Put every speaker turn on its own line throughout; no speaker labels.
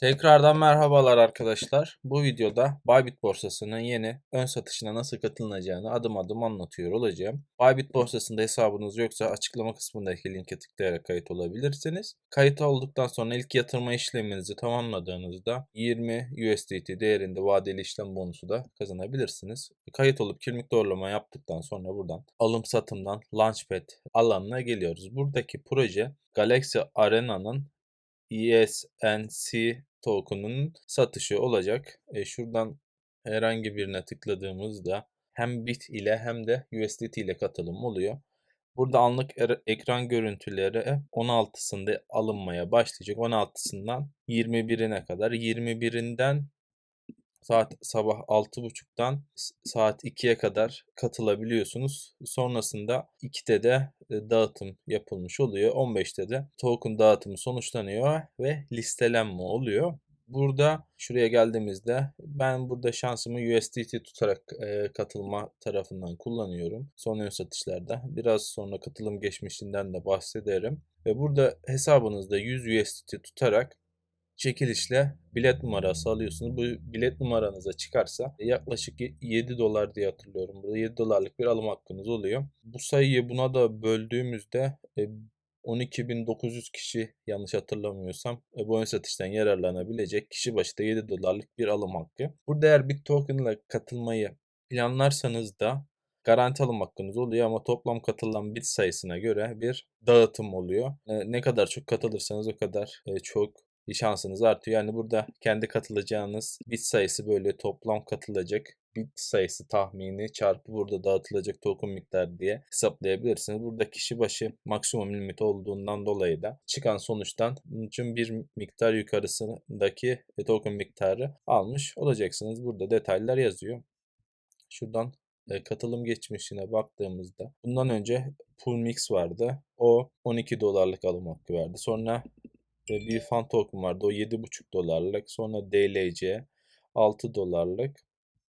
Tekrardan merhabalar arkadaşlar. Bu videoda Bybit borsasının yeni ön satışına nasıl katılınacağını adım adım anlatıyor olacağım. Bybit borsasında hesabınız yoksa açıklama kısmındaki linke tıklayarak kayıt olabilirsiniz. Kayıt olduktan sonra ilk yatırma işleminizi tamamladığınızda 20 USDT değerinde vadeli işlem bonusu da kazanabilirsiniz. Kayıt olup kimlik doğrulama yaptıktan sonra buradan alım satımdan Launchpad alanına geliyoruz. Buradaki proje Galaxy Arena'nın ESNC token'un satışı olacak. E, şuradan herhangi birine tıkladığımızda hem BIT ile hem de USDT ile katılım oluyor. Burada anlık er- ekran görüntüleri 16'sında alınmaya başlayacak. 16'sından 21'ine kadar. 21'inden saat sabah 6.30'dan s- saat 2'ye kadar katılabiliyorsunuz. Sonrasında 2'de de e, dağıtım yapılmış oluyor. 15'te de token dağıtımı sonuçlanıyor ve listelenme oluyor. Burada şuraya geldiğimizde ben burada şansımı USDT tutarak e, katılma tarafından kullanıyorum. Son ön satışlarda. Biraz sonra katılım geçmişinden de bahsederim. Ve burada hesabınızda 100 USDT tutarak çekilişle bilet numarası alıyorsunuz. Bu bilet numaranıza çıkarsa yaklaşık 7 dolar diye hatırlıyorum. Burada 7 dolarlık bir alım hakkınız oluyor. Bu sayıyı buna da böldüğümüzde e, 12.900 kişi yanlış hatırlamıyorsam e, bu ön satıştan yararlanabilecek kişi başı da 7 dolarlık bir alım hakkı. Burada eğer bir token ile katılmayı planlarsanız da garanti alım hakkınız oluyor ama toplam katılan bit sayısına göre bir dağıtım oluyor. E, Ne kadar çok katılırsanız o kadar e, çok şansınız artıyor. Yani burada kendi katılacağınız bit sayısı böyle toplam katılacak bit sayısı tahmini çarpı burada dağıtılacak token miktarı diye hesaplayabilirsiniz. Burada kişi başı maksimum limit olduğundan dolayı da çıkan sonuçtan için bir miktar yukarısındaki token miktarı almış olacaksınız. Burada detaylar yazıyor. Şuradan e, katılım geçmişine baktığımızda bundan önce Pool Mix vardı. O 12 dolarlık alım hakkı verdi. Sonra e, bir fan token vardı. O 7,5 dolarlık. Sonra DLC 6 dolarlık.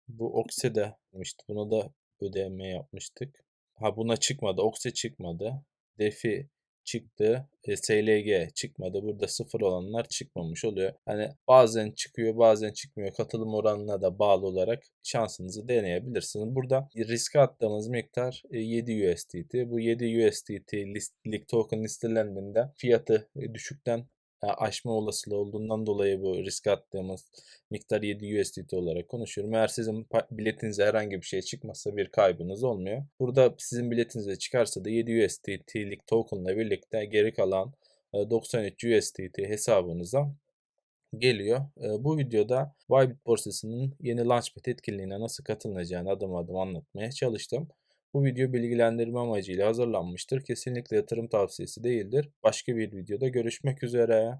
Bu Oxe de demişti. Buna da ödeme yapmıştık. Ha buna çıkmadı. Oxe çıkmadı. Defi çıktı. E, SLG çıkmadı. Burada sıfır olanlar çıkmamış oluyor. Hani bazen çıkıyor bazen çıkmıyor. Katılım oranına da bağlı olarak şansınızı deneyebilirsiniz. Burada riske attığımız miktar e, 7 USDT. Bu 7 USDT listlik token listelendiğinde fiyatı e, düşükten e, aşma olasılığı olduğundan dolayı bu risk attığımız miktar 7 USDT olarak konuşuyorum. Eğer sizin biletinize herhangi bir şey çıkmazsa bir kaybınız olmuyor. Burada sizin biletinize çıkarsa da 7 USDT'lik tokenla birlikte geri kalan e, 93 USDT hesabınıza geliyor. E, Bu videoda Bybit borsasının yeni Launchpad etkinliğine nasıl katılınacağını adım adım anlatmaya çalıştım. Bu video bilgilendirme amacıyla hazırlanmıştır. Kesinlikle yatırım tavsiyesi değildir. Başka bir videoda görüşmek üzere.